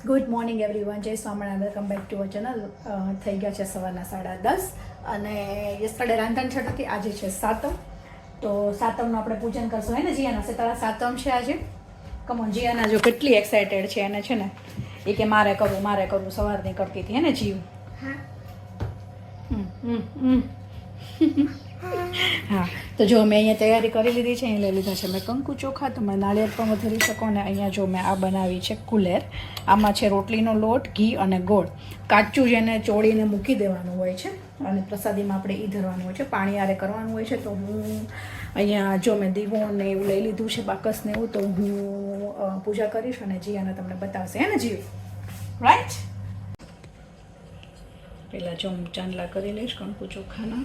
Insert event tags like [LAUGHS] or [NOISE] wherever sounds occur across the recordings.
Good morning everyone જય Swaminarayan welcome back to our channel થઈ ગયા છે સવારના સાડા દસ અને યસ્ટરડે રાંધણ છઠ હતી આજે છે સાતમ તો સાતમનું આપણે પૂજન કરશું હે ને જીયાના શીતળા સાતમ છે આજે કમોન જીયાના જો કેટલી એક્સાઇટેડ છે એને છે ને એ કે મારે કરવું મારે કરવું સવારની કરતી હતી હે ને જીવ? હમ, હમ, હમ. [LAUGHS] [LAUGHS] હા, તો જો મેં અહીંયા તૈયારી કરી લીધી છે અહીં લઈ લીધા છે મેં કંકુ ચોખા તમે નાળિયેર પણ વધારી શકો અને અહીંયા જો મેં આ બનાવી છે કુલેર, આમાં છે રોટલીનો લોટ, ઘી અને ગોળ. કાચું જેને ચોળીને મૂકી દેવાનું હોય છે અને પ્રસાદીમાં આપણે એ ધરવાનું હોય છે, પાણી આરે કરવાનું હોય છે, તો હું અહીંયા જો મેં દીવો ને એવું લઈ લીધું છે બાકસને એવું, તો હું પૂજા કરીશ અને જીયાને તમને બતાવશે, હે ને જીવ રાઈટ પહેલાં જો હું ચાંદલા કરી લઈશ કંકુ ચોખાના.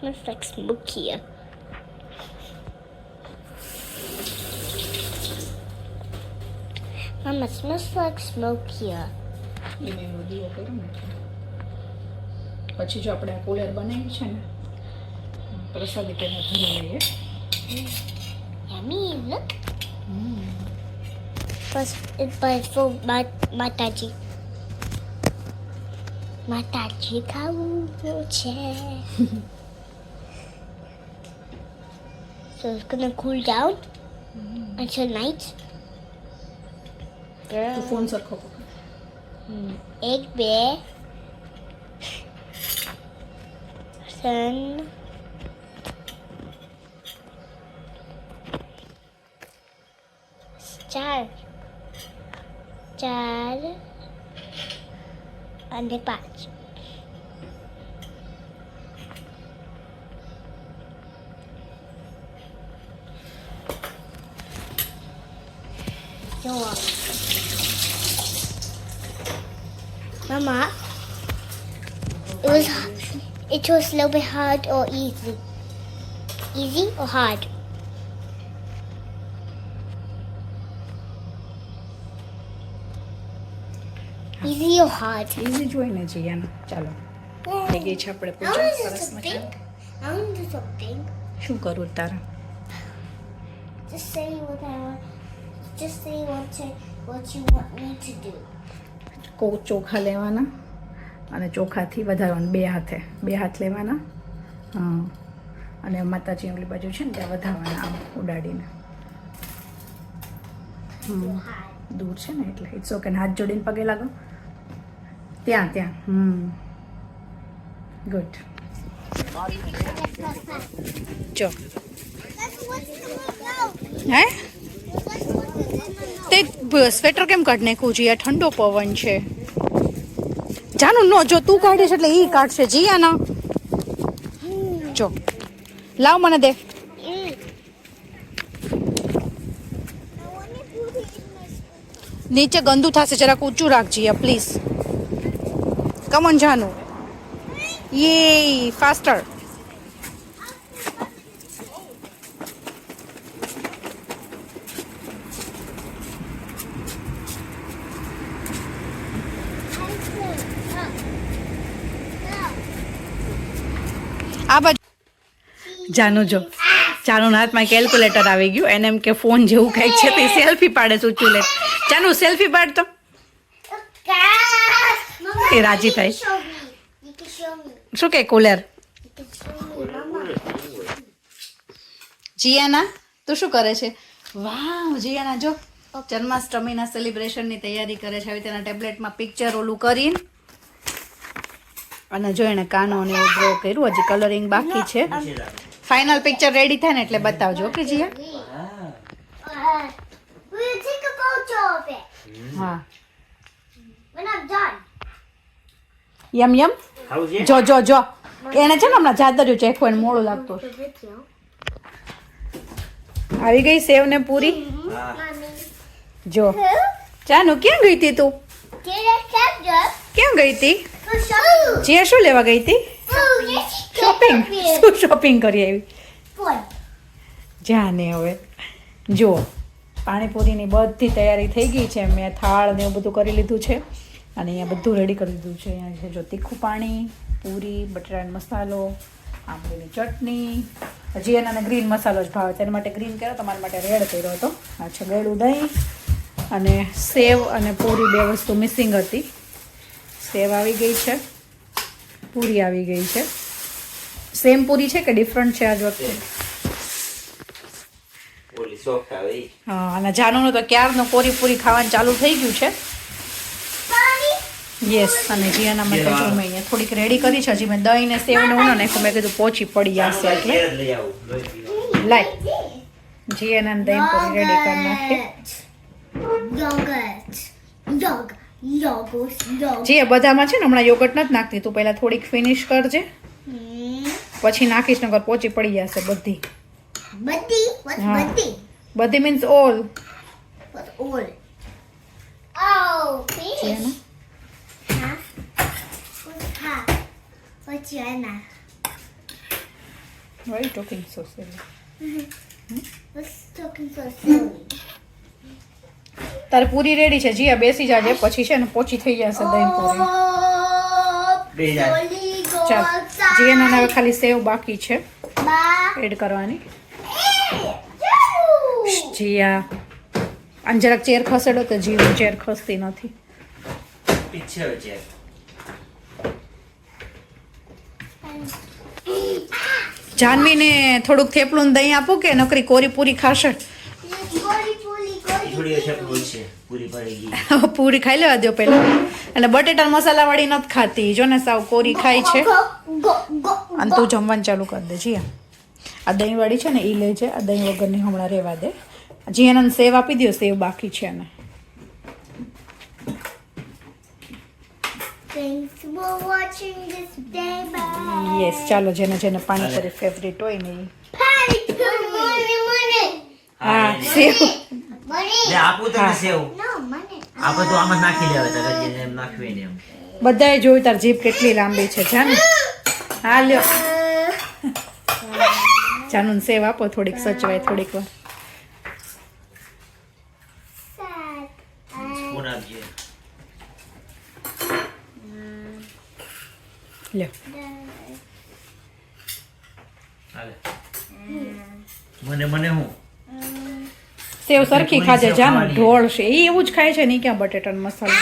It smells like smoke here. Mama, it smells like smoke here. એને એનો દીવો કર્યો ને એટલે. પછી જો આપણે આ કુલર બનાવ્યું છે ને પ્રસાદી પહેલાં ધરી લઈએ Yummy, look. But it's by for Ma- Mataji. Mataji ખાવું છે. [LAUGHS] So it's gonna cool down mm. until night. Girl. The phones are covered. Mm. Egg bear. Sun. Star. Star. And the patch. જો Mama, it was it was a little bit hard or easy. Easy or hard? Easy or hard? Easy જોઈને જઈએ ને ચાલો થઈ ગઈ છે આપણે પૂજા સરસ. મજાની. શું કરું તારા Just say what I want. Just say what to, what you want me to do. કો ચોખા લેવાના અને ચોખાથી વધારવાના બે હાથે બે હાથ લેવાના. હા અને માતાજી ઓલી બાજુ છે ને ત્યાં વધારવાના આમ ઉડાડીને. દૂર છે ને એટલે ઇટ્સ ઓકે હાથ જોડીને પગે લાગો. ત્યાં ત્યાં હમ. ગુડ જો હે? સ્વેટર કેમ કાઢ નાખ્યું? જોઈએ ઠંડો પવન છે. જાનું નો, જો તું કાઢીશ એટલે ઈ કાઢશે. જીયાના જો. લાવ મને દે. નીચે ગંદુ થશે, જરાક ઊંચું રાખ જીયા પ્લીઝ કમન જાનું. યે ફાસ્ટર આ બાજુ. જાનું, જો. ચાનું હાથમાં કેલ્ક્યુલેટર આવી ગયું. એને એમ કે ફોન જેવું કંઈક છે તે સેલ્ફી પાડે છે ઊંચું લે સેલ્ફી પાડ તો એ રાજી થાય. શું કે કુલર. જીયાના? તું શું કરે છે? વાહ જીયાના, જો. જન્માષ્ટમીના સેલિબ્રેશનની તૈયારી કરે છે. આવી તેના ટેબ્લેટમાં પિક્ચર ઓલું કરીને અને જો એણે કાનો ને એવું ડ્રો કર્યું હજી કલરિંગ બાકી છે. ફાઇનલ પિક્ચર રેડી થાય ને એટલે બતાવજો ઓકે જીયા હા. યમ યમ. જો જો જો. એને છે ને હમણાં જાદર્યું ચેખવું એને મોડું લાગતું આવી ગઈ સેવ ને પૂરી? જો. ચાનું કેમ ક્યાં તી હતી તું? ક્યાં ગઈ હતી? shopping. જીયા શું લેવા ગઈ હતી? શોપિંગ શું શોપિંગ કરી આવી. જાને હવે. જુઓ પાણીપુરીની બધી તૈયારી થઈ ગઈ છે. મેં થાળ ને એવું બધું કરી લીધું છે. અને અહીંયા બધું રેડી કરી દીધું છે. અહીંયા છે જો તીખું પાણી, પૂરી બટેટાનો મસાલો, આંબલીની ચટણી. હજી એનાને ગ્રીન મસાલો જ ભાવે તેના માટે ગ્રીન કર્યો તમારા માટે રેડ કર્યો હતો. આ છે ગળું દહીં. અને સેવ અને પૂરી બે વસ્તુ મિસિંગ હતી. સેવ આવી ગઈ છે. પૂરી આવી ગઈ છે. સેમ પૂરી છે કે ડિફરન્ટ છે આજ વખતે. હા અને જાનુનું તો ક્યારનું કોરી પૂરી ખાવાનું ચાલુ થઈ ગયું છે. યસ અને જીયાના માટે જો મેં અહીંયા થોડીક રેડી કરી છે. હજી મેં દહીં ને સેવ ને ઉનો નાખ્યું મેં કીધું પોચી પડી જશે એટલે. લાય. જીયાના દહીં પૂરી રેડી કરી નાખીએ. જીયા બધામાં છે ને હમણાં યોગટ નથી નાખતી તું પહેલાં થોડીક ફિનિશ કરજે Hmm. પછી નાખીશ નકર પોચી પડી જશે બધી Ah. buddy? બધી means all? Oh, Huh? What's half? What's your name? Why talking so What's talking so silly? તારે પૂરી રેડી છે. જીયા બેસી જાજે પછી છે ને પોચી થઈ જશે દહીં પૂરી. ચાલ. જીયાના હવે ખાલી સેવ બાકી છે. એડ કરવાની. જીયા. અને જરાક ચેર ખસેડો તો જીવ ચેર ખસતી નથી. જાનવીને થોડુંક થેપલું દહીં આપું કે નકરી કોરી પૂરી ખાશે? થોડી અસર છે પૂરી પડી ગઈ. [LAUGHS] પૂરી ખાઈ લેવા દો પહેલા. અને બટેટા મસાલાવાળી નથી ખાતી. જો ને સાવ કોરી ખાય છે. અને તું જમવાનું ચાલુ કરી દે જી આ દહીંવાળી છે ને એ લે છે. આ દહીં વગરની હમણાં રહેવા દે. જી એને સેવ આપી દો સેવ બાકી છે એને. યસ ચાલો જેને જેને પાણીપુરી ફેવરિટ હોય ને. હા સેવ. લે આપું તને સેવ. આ બધું આમાં નાખી લેવા તારે જેને એમ નાખવી ને એમ. બધાએ જોયું તાર જીભ કેટલી લાંબી છે જાને હા લ્યો. જાનું સેવ આપો થોડીક સચવાય થોડીક વાર. લ્યો. મને મને હું? સેવ સરખી ખાજે જાનો ઢોળ છે એ એવું જ ખાય છે નહીં ક્યાં બટેટાનો મસાલો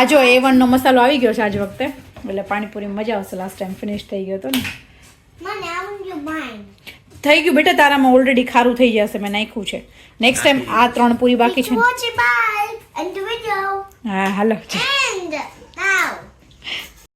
આ જો એ નો મસાલો આવી ગયો છે આજ વખતે. એટલે પાણીપુરી મજા આવશે લાસ્ટ ટાઈમ ફિનિશ થઈ ગયો હતો ને. થઈ ગયું બેટા તારામાં ઓલરેડી ખારું થઈ જશે મેં નાખ્યું છે. નેક્સ્ટ ટાઈમ આ ત્રણ પૂરી બાકી છે ને. હા હાલો.